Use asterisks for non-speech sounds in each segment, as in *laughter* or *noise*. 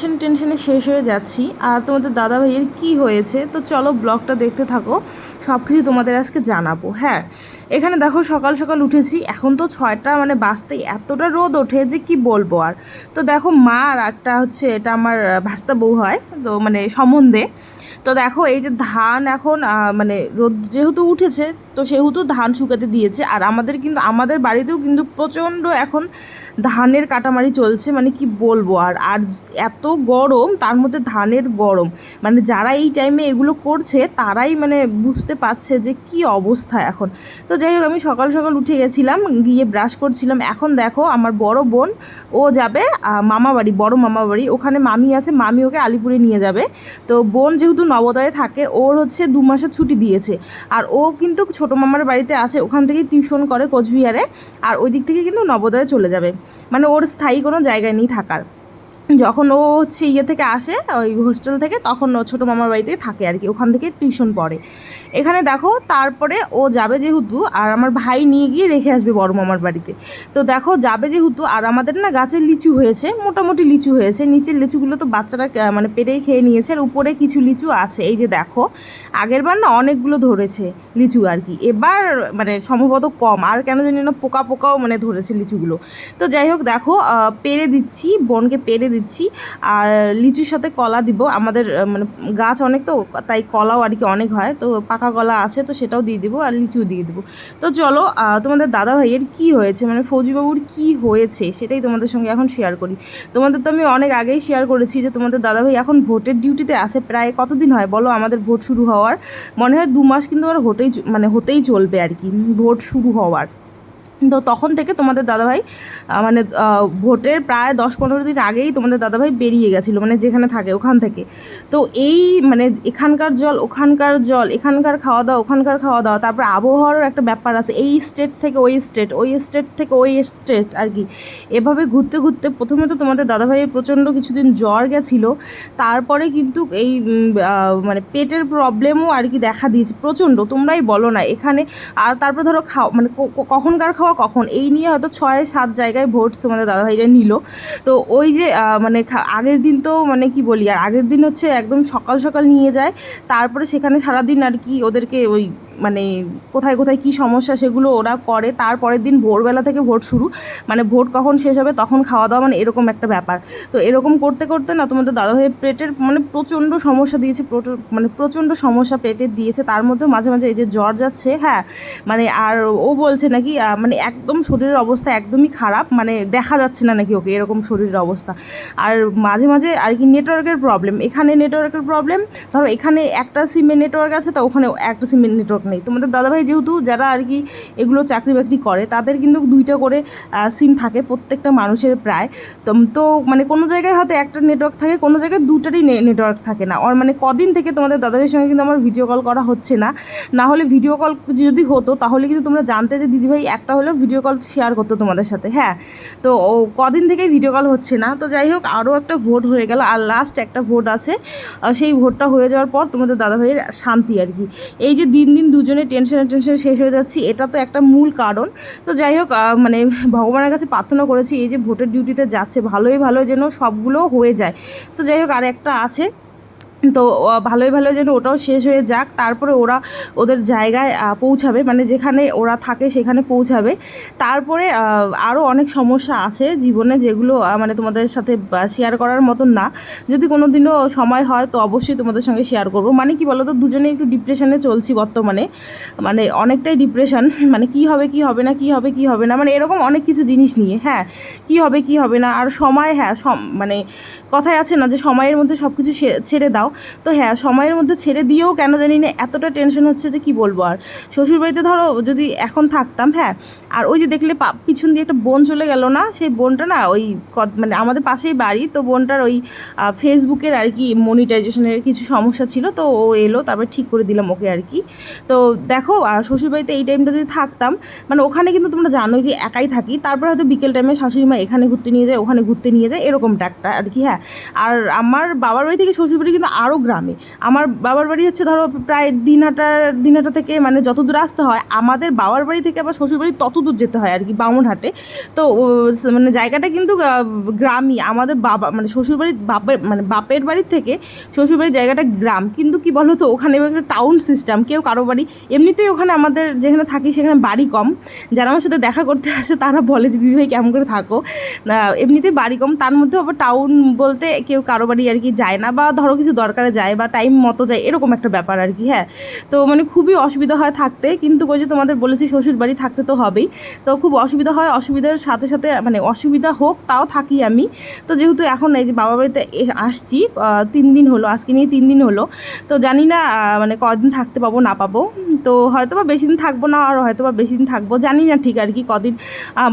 Tension টেনশনে শেষ হয়ে যাচ্ছি। আর তোমাদের দাদা ভাইয়ের কী হয়েছে? তো চলো ব্লগটা দেখতে থাকো। সব কিছু তোমাদের আজকে জানাব। হ্যাঁ এখানে দেখো সকাল সকাল উঠেছি। এখন তো ছয়টা মানে বাঁচতে এতটা রোদ ওঠে যে কি বলব আর। তো দেখো মা আর একটা হচ্ছে, এটা আমার ভাস্তা বউ হয়, তো মানে সম্বন্ধে। তো দেখো, এই যে ধান এখন মানে রোদ যেহেতু উঠেছে, তো সেহেতু ধান শুকাতে দিয়েছে। আর আমাদের কিন্তু, আমাদের বাড়িতেও কিন্তু প্রচণ্ড এখন ধানের কাটামারি চলছে মানে কি বলব? আর আর এত গরম, তার মধ্যে ধানের গরম। মানে যারা এই টাইমে এগুলো করছে, তারাই মানে বুঝতে পারছে যে কি অবস্থা এখন। তো যাই হোক, আমি সকাল সকাল উঠে গেছিলাম, গিয়ে ব্রাশ করছিলাম। এখন দেখো, আমার বড় বোন, ও যাবে মামা বাড়ি বড় মামা বাড়ি ওখানে মামি আছে, মামি ওকে আলিপুরে নিয়ে যাবে। তো বোন যেহেতু নবোদয়ে থাকে, ওর হচ্ছে দু মাসের ছুটি দিয়েছে। আর ও কিন্তু ছোটো মামার বাড়িতে আছে, ওখান থেকেই টিউশন করে কোচবিহারে, আর ওই দিক থেকে কিন্তু নবোদয়ে চলে যাবে। মানে ওর স্থায়ী কোনো জায়গায় নেই থাকার। যখন ও হচ্ছে ইয়ে থেকে আসে, ওই হোস্টেল থেকে, তখন ও ছোটো মামার বাড়িতে থাকে আর কি। ওখান থেকে টিউশন পড়ে। এখানে দেখো, তারপরে ও যাবে যেহেতু, আর আমার ভাই নিয়ে গিয়ে রেখে আসবে বড় মামার বাড়িতে। তো দেখো, যাবে যেহেতু, আর আমাদের না গাছে লিচু হয়েছে, মোটামুটি লিচু হয়েছে। নিচের লিচুগুলো তো বাচ্চারা মানে পেরেই খেয়ে নিয়েছে, আর উপরে কিছু লিচু আছে। এই যে দেখো, আগের বার না অনেকগুলো ধরেছে লিচু আর কি। এবার মানে সম্ভবত কম, আর কেন জানি না পোকা পোকাও মানে ধরেছে লিচুগুলো। তো যাই হোক, দেখো পেরে দিচ্ছি, বোনকে পেরে দিচ্ছি। আর লিচুর সাথে কলা দিব। আমাদের মানে গাছ অনেক তো, তাই কলাও আর কি অনেক হয়। তো পাকা কলা আছে তো সেটাও দিয়ে দিব আর লিচু দিয়ে দিব। তো চলো তোমাদের দাদা ভাইয়ের কী হয়েছে? মানে ফৌজিবাবুর কী হয়েছে? সেটাই তোমাদের সঙ্গে এখন শেয়ার করি। তোমাদের তো আমি অনেক আগেই শেয়ার করেছি যে তোমাদের দাদা ভাই এখন ভোটের ডিউটিতে আছে। প্রায় কতদিন হয় বলো? আমাদের ভোট শুরু হওয়ার। মনে হয় দু মাস কিন্তু আর হতেই মানে হতেই চলবে আর কি। ভোট শুরু হওয়ার। তো তখন থেকে তোমাদের দাদাভাই মানে ভোটের প্রায় দশ পনেরো দিন আগেই তোমাদের দাদাভাই বেরিয়ে গেছিল মানে যেখানে থাকে ওখান থেকে। তো এই মানে এখানকার জল, ওখানকার জল, এখানকার খাওয়া দাওয়া, ওখানকার খাওয়া দাওয়া, তারপর আবহাওয়ারও একটা ব্যাপার আছে। এই স্টেট থেকে ওই স্টেট ওই স্টেট থেকে ওই স্টেট আর কি। এভাবে ঘুরতে ঘুরতে প্রথমে তো তোমাদের দাদাভাইয়ের প্রচণ্ড কিছুদিন জ্বর গেছিল, তারপরে কিন্তু এই মানে পেটের প্রবলেমও আর কি দেখা দিয়েছে। প্রচণ্ড, তোমরাই বলো না, এখানে আর তারপরে ধরো খাও মানে কখনকার খাওয়া কখন? এই নিয়ে হয়তো ছয়, সাত জায়গায় ভোট তোমাদের দাদাভাইরা নিল। তো ওই যে মানে আগের দিন তো মানে কি বলি, আর আগের দিন হচ্ছে একদম সকাল সকাল নিয়ে যায়। তারপরে সেখানে সারাদিন আর কি ওদেরকে ওই মানে কোথায় কোথায় কি সমস্যা সেগুলো ওরা করে। তারপরের দিন ভোরবেলা থেকে ভোট শুরু। মানে ভোট কখন শেষ হবে তখন খাওয়া দাওয়া মানে এরকম একটা ব্যাপার। তো এরকম করতে করতে না তোমাদের দাদাভাইয়ের পেটের মানে প্রচণ্ড সমস্যা দিয়েছে মানে প্রচণ্ড সমস্যা পেটের দিয়েছে। তার মধ্যেও মাঝে মাঝে এই যে জ্বর যাচ্ছে হ্যাঁ মানে আর ও বলছে নাকি মানে একদম শরীরের অবস্থা একদমই খারাপ মানে দেখা যাচ্ছে না নাকি ওকে এরকম শরীরের অবস্থা। আর মাঝে মাঝে আর কি নেটওয়ার্কের প্রবলেম। এখানে নেটওয়ার্কের প্রবলেম, ধরো এখানে একটা সিমের নেটওয়ার্ক আছে, তো ওখানে একটা সিমের নেটওয়ার্ক নেই। তোমাদের দাদাভাই যেহেতু যারা আর কি এগুলো চাকরি বাকরি করে, তাদের কিন্তু দুইটা করে সিম থাকে প্রত্যেকটা মানুষের প্রায়। তো তো মানে কোনো জায়গায় হয়তো একটা নেটওয়ার্ক থাকে, কোনো জায়গায় দুটারই নেটওয়ার্ক থাকে না। আর মানে কদিন থেকে তোমাদের দাদাভাইয়ের সঙ্গে কিন্তু আমার ভিডিও কল করা হচ্ছে না। না হলে ভিডিও কল যদি হতো, তাহলে কিন্তু তোমরা জানতে যে দিদিভাই একটা হলেও ভিডিও কল শেয়ার করতো তোমাদের সাথে হ্যাঁ। তো কদিন থেকেই ভিডিও কল হচ্ছে না। তো যাই হোক, আরও একটা ভোট হয়ে গেল, আর লাস্ট একটা ভোট আছে। সেই ভোটটা হয়ে যাওয়ার পর তোমাদের দাদাভাইয়ের শান্তি আর কি। এই যে দিন দিন দুজনে টেনশনে টেনশনে শেষ হয়ে যাচ্ছি। এটা তো একটা মূল কারণ। তো যাই হোক মানে ভগবানের কাছে প্রার্থনা করেছি, এই যে ভোটের ডিউটিতে যাচ্ছে, ভালোই ভালো যেন সবগুলো হয়ে যায়। তো যাই হোক আর একটা আছে। তো ভালোই ভালো যেন ওটাও শেষ হয়ে যাক। তারপরে ওরা ওদের জায়গায় পৌঁছাবে। মানে যেখানে ওরা থাকে সেখানে পৌঁছাবে। তারপরে আরও অনেক সমস্যা আছে জীবনে যেগুলো মানে তোমাদের সাথে শেয়ার করার মতন না। যদি কোনো দিনও সময় হয়, তো অবশ্যই তোমাদের সঙ্গে শেয়ার করব। মানে কি বলো তো দুজনে একটু ডিপ্রেশনে চলছি বর্তমানে। মানে অনেকটাই ডিপ্রেশন *laughs* মানে কি হবে কি হবে না, কি হবে কি হবে না। মানে এরকম অনেক কিছু জিনিস নিয়ে হ্যাঁ। কি হবে কি হবে না। আর সময় হ্যাঁ মানে কথায় আছে না যে, সময়ের মধ্যে সব কিছু ছেড়ে দাও। তো হ্যাঁ সময়ের মধ্যে ছেড়ে দিয়েও কেন জানি না এতটা টেনশন হচ্ছে যে কি বলব আর। শ্বশুরবাড়িতে ধরো যদি এখন থাকতাম হ্যাঁ আর ওই যে দেখলে পিছন দিয়ে একটা বোন চলে গেল না সেই বোনটা না ওই মানে আমাদের পাশেই বাড়ি তো বোনটার ওই ফেসবুকের আর কি মনিটাইজেশনের কিছু সমস্যা ছিল তো ও এলো তারপরে ঠিক করে দিলাম ওকে আর কি। তো দেখো আহ, শ্বশুরবাড়িতে এই টাইমটা যদি থাকতাম মানে ওখানে কিন্তু তোমরা জানোই যে একাই থাকি তারপরে হয়তো বিকেল টাইমে শাশুড়ি মা এখানে ঘুরতে নিয়ে যায় ওখানে ঘুরতে নিয়ে যায় এরকমটা একটা আর কি হ্যাঁ। আর আমার বাবার বাড়ি থেকে শ্বশুরবাড়ি কিন্তু আরও গ্রামে। আমার বাবার বাড়ি হচ্ছে ধরো প্রায় দিনহাটার দিনহাটা থেকে মানে যত দূর আসতে হয়, আমাদের বাবার বাড়ি থেকে আবার শ্বশুরবাড়ি তত দূর যেতে হয় আর কি বামুনহাটে। তো মানে জায়গাটা কিন্তু গ্রামই। আমাদের বাবা মানে শ্বশুরবাড়ির বাপের মানে বাপের বাড়ির থেকে শ্বশুরবাড়ির জায়গাটা গ্রাম। কিন্তু কি বলো তো ওখানে একটা টাউন সিস্টেম কেউ কারও বাড়ি, এমনিতেই ওখানে আমাদের যেখানে থাকি সেখানে বাড়ি কম। যারা আমার সাথে দেখা করতে আসে তারা বলে যে দিদিভাই কেমন করে থাকো? এমনিতেই বাড়ি কম। তার মধ্যে আবার টাউন বলতে কেউ কারও বাড়ি আর কি যায় না। বা ধরো কিছু দরকারে যায় বা টাইম মতো যায়, এরকম একটা ব্যাপার আর কি হ্যাঁ। তো মানে খুবই অসুবিধা হয় থাকতে, কিন্তু ওই যে তোমাদের বলেছি শ্বশুর বাড়ি থাকতে তো হবেই। তো খুব অসুবিধা হয়, অসুবিধার সাথে সাথে মানে অসুবিধা হোক, তাও থাকি আমি। তো যেহেতু এখন এই যে বাবা বাড়িতে আসছি তিন দিন হলো, আজকে নিয়ে তিন দিন হলো। তো জানি না মানে কদিন থাকতে পাবো, না পাবো। তো হয়তো বা বেশি দিন থাকব না, আর হয়তো বা বেশি দিন থাকব, জানি না ঠিক আর কি, কদিন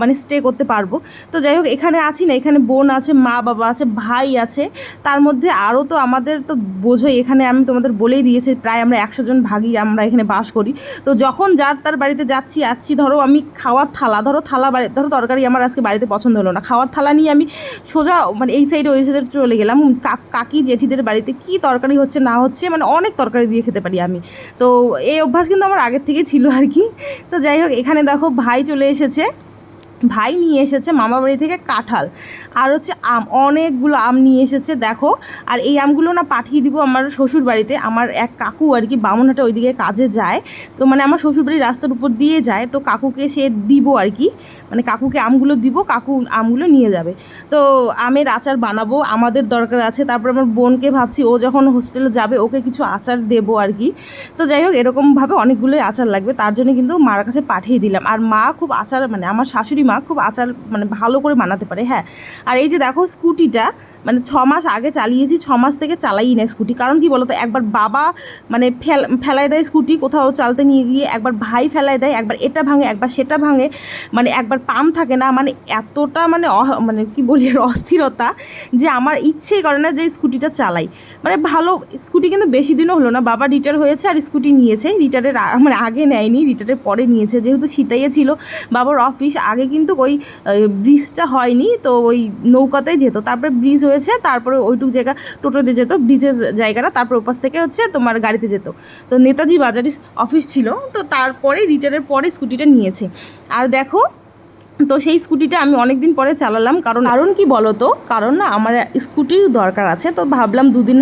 মানে স্টে করতে পারব। তো যাই হোক, এখানে আছি না, এখানে বোন আছে, মা বাবা আছে, ভাই আছে। তার মধ্যে আরও তো আমাদের তো বোঝোই এখানে আমি তোমাদের বলেই দিয়েছি, প্রায় আমরা একশো জন ভাগই আমরা এখানে বাস করি। তো যখন যার তার বাড়িতে যাচ্ছি, আছি, ধরো আমি খাওয়ার থালা, ধরো থালা বাড়ি, ধরো তরকারি আমার আজকে বাড়িতে পছন্দ হলো না, খাওয়ার থালা নিয়ে আমি সোজা মানে এই সাইডে ওই সাইডে চলে গেলাম। কাকি জেঠিদের বাড়িতে কি তরকারি হচ্ছে না হচ্ছে মানে অনেক তরকারি দিয়ে খেতে পারি আমি। তো এই অভ্যাস কিন্তু আমার আগের থেকে ছিল আর কি। তো যাই হোক, এখানে দেখো ভাই চলে এসেছে। ভাই নিয়ে এসেছে মামা বাড়ি থেকে কাঁঠাল। আর হচ্ছে আম, অনেকগুলো আম নিয়ে এসেছে, দেখো। আর এই আমগুলো না পাঠিয়ে দিব আমার শ্বশুর বাড়িতে। আমার এক কাকু আর কি বামুনহাটে ওইদিকে কাজে যায়। তো মানে আমার শ্বশুর বাড়ির রাস্তার উপর দিয়ে যায়। তো কাকুকে সে দিব আর কি। মানে কাকুকে আমগুলো দিব, কাকু আমগুলো নিয়ে যাবে। তো আমের আচার বানাবো, আমাদের দরকার আছে। তারপর আমার বোনকে ভাবছি, ও যখন হোস্টেলে যাবে, ওকে কিছু আচার দেবো আর কি। তো যাই হোক, এরকমভাবে অনেকগুলোই আচার লাগবে। তার জন্য কিন্তু মার কাছে পাঠিয়ে দিলাম। আর মা খুব আচার মানে আমার শাশুড়ি মা খুব আচার মানে ভালো করে বানাতে পারে হ্যাঁ। আর এই যে দেখো স্কুটিটা মানে ছ মাস আগে চালিয়েছি, ছ মাস থেকে চালাই না স্কুটি। কারণ কি বলতো, একবার বাবা মানে ফেল ফেলায় দেয় স্কুটি কোথাও চালতে নিয়ে গিয়ে, একবার ভাই ফেলায় দেয়, একবার এটা ভাঙে, একবার সেটা ভাঙে মানে একবার পাম থাকে না মানে এতটা মানে মানে কি বলি আর *laughs* অস্থিরতা যে আমার ইচ্ছেই করে না যে স্কুটিটা চালাই। মানে ভালো, স্কুটি কিন্তু বেশি দিনও হলো না, বাবা রিটায়ার হয়েছে আর স্কুটি নিয়েছে, রিটায়ারের আ- মানে আগে নেয়নি, রিটায়ারের পরে নিয়েছে, যেহেতু শীতাইয়ে ছিল, বাবার অফিস আগে কিন্তু ওই ব্রিজটা হয়নি, তো ওই নৌকাতেই যেত। তারপরে ব্রিজ হয়েছে, তারপরে ওইটুক জায়গা, টোটোতে যেত, ব্রিজের জায়গাটা, তারপর ওপাশ থেকে হচ্ছে তোমার গাড়িতে যেত। তো নেতাজি বাজারে অফিস ছিল, তো তারপরে রিটায়ারের পরে স্কুটিটা নিয়েছে। আর দেখো তো সেই স্কুটিটা আমি অনেক দিন পরে চালালাম, কারণ কারণ কি বলো তো কারণ না আমার স্কুটির দরকার আছে, তো ভাবলাম দুদিন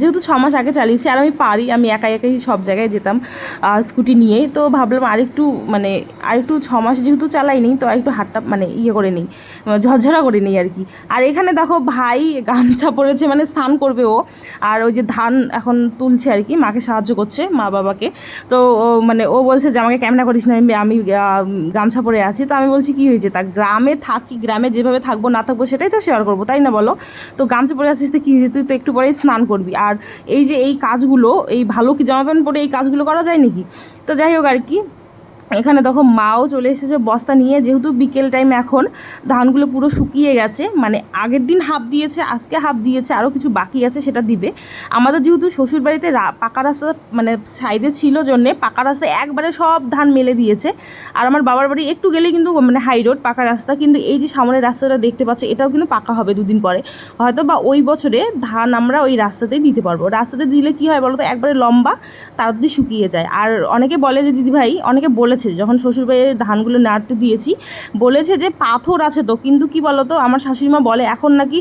যেহেতু ছ মাস আগে চালিয়েছি, আর আমি পারি, আমি একাই একাই সব জায়গায় যেতাম স্কুটি নিয়ে তো ভাবলাম আরেকটু মানে আরেকটু ছ মাস যেহেতু চালাই চালাইনি, তো আরেকটু হাতটা মানে ইয়ে করে নিই, ঝরঝরা করে নিই আর কি। আর এখানে দেখো ভাই গামছা পরেছে মানে স্নান করবে ও, আর ওই যে ধান এখন তুলছে আর কি, মাকে সাহায্য করছে, মা বাবাকে, তো মানে ও বলছে যে, আমাকে ক্যামেরা করিস না, আমি আমি গামছা পরে আছি। তো আমি বলছি কি হয়েছে? তা গ্রামে থাকি, গ্রামে যেভাবে থাকব, না থাকব সেটাই তো শেয়ার করব, তাই না বলো? তো গামছা পরে আসিস কী হয়েছে? তুই তো একটু পরেই স্নান করবি। আর এই যে এই কাজগুলো, এই ভালো কি জামা প্যান্ট পরে এই কাজগুলো করা যায় নাকি? তো যাই হোক আর কি এখানে দেখো মাও চলে এসেছে বস্তা নিয়ে, যেহেতু বিকেল টাইম এখন, ধানগুলো পুরো শুকিয়ে গেছে মানে আগের দিন হাফ দিয়েছে, আজকে হাফ দিয়েছে আরও কিছু বাকি আছে সেটা দিবে। আমাদের যেহেতু শ্বশুরবাড়িতে পাকা রাস্তা মানে সাইডে ছিল জন্যে, পাকা রাস্তায় একবারে সব ধান মেলে দিয়েছে। আর আমার বাবার বাড়ি একটু গেলেই কিন্তু মানে হাই রোড পাকা রাস্তা, কিন্তু এই যে সামনের রাস্তাটা দেখতে পাচ্ছ, এটাও কিন্তু পাকা হবে দুদিন পরে। হয়তো বা ওই বছরে ধান আমরা ওই রাস্তাতেই দিতে পারব। রাস্তাতে দিলে কি হয় বলো তো একবারে লম্বা, তাড়াতাড়ি শুকিয়ে যায়। আর অনেকে বলে যে, দিদিভাই, অনেকে বলেছে যখন শ্বশুরবাড়ির ধানগুলো নাড়তে দিয়েছি, বলেছে যে পাথর আছে তো, কিন্তু কি বলতো, আমার শাশুড়িমা বলে, এখন নাকি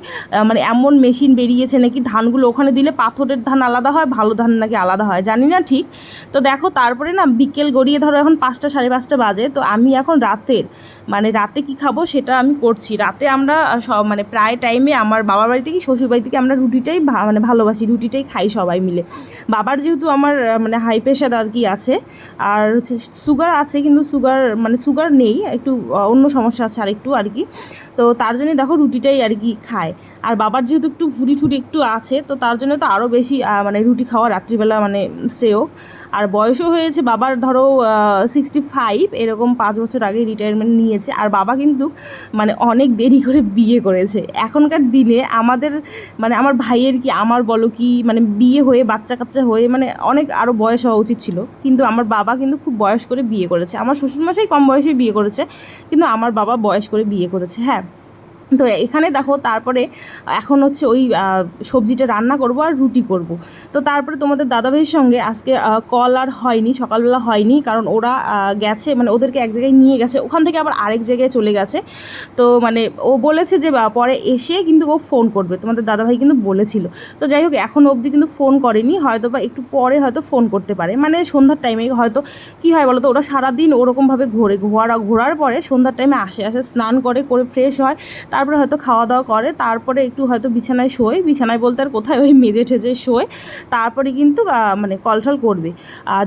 মানে এমন মেশিন বেরিয়েছে নাকি ধানগুলো ওখানে দিলে পাথরের ধান আলাদা হয়, ভালো ধান নাকি আলাদা হয়, জানি না ঠিক। তো দেখো, তারপরে না বিকেল গড়িয়ে ধরো এখন পাঁচটা সাড়ে পাঁচটা বাজে, তো আমি এখন রাতের মানে রাতে কি খাব সেটা আমি করছি। রাতে আমরা সব মানে প্রায় টাইমে আমার বাবার বাড়ি থেকে শ্বশুর বাড়ি থেকে আমরা রুটিটাই মানে ভালোবাসি, রুটিটাই খাই সবাই মিলে। বাবার যেহেতু আমার মানে হাই প্রেশার আর কি আছে, আর হচ্ছে সুগার আছে কিন্তু সুগার মানে সুগার নেই, একটু অন্য সমস্যা আছে আর একটু আর কি। তো তার জন্য দেখো রুটিটাই আর কি খায়। আর বাবার যেহেতু একটু ফুরি ফুরি একটু আছে, তো তার জন্য তো আরও বেশি মানে রুটি খাওয়া রাত্রিবেলা মানে শ্রেয়। আর বয়সও হয়েছে বাবার ধরো সিক্সটি ফাইভ এরকম পাঁচ বছর আগে রিটায়ারমেন্ট নিয়েছে। আর বাবা কিন্তু মানে অনেক দেরি করে বিয়ে করেছে। এখনকার দিনে আমাদের মানে আমার ভাইয়ের কি, আমার বলো কি মানে বিয়ে হয়ে বাচ্চা কাচ্চা হয়ে মানে অনেক আরও বয়স হওয়া উচিত ছিল। কিন্তু আমার বাবা কিন্তু খুব বয়স করে বিয়ে করেছে। আমার শ্বশুরমশাই কম বয়সে বিয়ে করেছে, কিন্তু আমার বাবা বয়স করে বিয়ে করেছে হ্যাঁ। তো এখানে দেখো তারপরে এখন হচ্ছে ওই সবজিটা রান্না করব আর রুটি করব। তো তারপরে তোমাদের দাদাভাইয়ের সঙ্গে আজকে কল আর হয়নি, সকালবেলা হয়নি, কারণ ওরা গেছে মানে ওদেরকে এক জায়গায় নিয়ে গেছে, ওখান থেকে আবার আরেক জায়গায় চলে গেছে। তো মানে ও বলেছে যে পরে এসে কিন্তু ও ফোন করবে, তোমাদের দাদাভাই কিন্তু বলেছিল। তো যাই হোক, এখন অবধি কিন্তু ফোন করেনি হয়তো বা একটু পরে হয়তো ফোন করতে পারে। মানে সন্ধ্যার টাইমে হয়তো, কি হয় বলো তো ওরা সারাদিন ওরকমভাবে ঘোরে, ঘোরা, ঘোরার পরে সন্ধ্যার টাইমে আসে আসে, স্নান করে করে ফ্রেশ হয় তারপরে হয়তো খাওয়া দাওয়া করে, তারপরে একটু হয়তো বিছানায় শোয়। বিছানায় বলতে আর কোথায় ওই মেজে ঠেজে শোয়। তারপরে কিন্তু মানে কলটল করবে।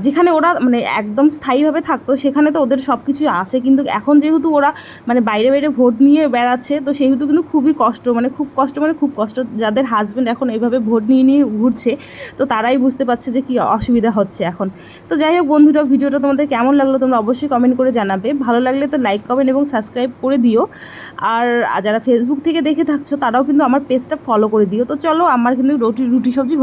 যেখানে ওরা মানে একদম স্থায়ীভাবে থাকতো, সেখানে তো ওদের সব কিছু আসে কিন্তু এখন যেহেতু ওরা মানে বাইরে বাইরে ভোট নিয়ে বেড়াচ্ছে, তো সেহেতু কিন্তু খুবই কষ্ট মানে খুব কষ্ট মানে খুব কষ্ট। যাদের হাজব্যান্ড এখন এইভাবে ভোট নিয়ে নিয়ে ঘুরছে, তো তারাই বুঝতে পারছে যে কী অসুবিধা হচ্ছে এখন। তো যাই হোক বন্ধুরা, ভিডিওটা তোমাদের কেমন লাগল তোমরা অবশ্যই কমেন্ট করে জানাবে। ভালো লাগলে তো লাইক কমেন্ট এবং সাবস্ক্রাইব করে দিও। আর যারা ফেসবুক থেকে দেখে থাকছো, তারাও কিন্তু আমার পেজটা ফলো করে দিও। তো চলো, আমার কিন্তু রুটি রুটি সবজি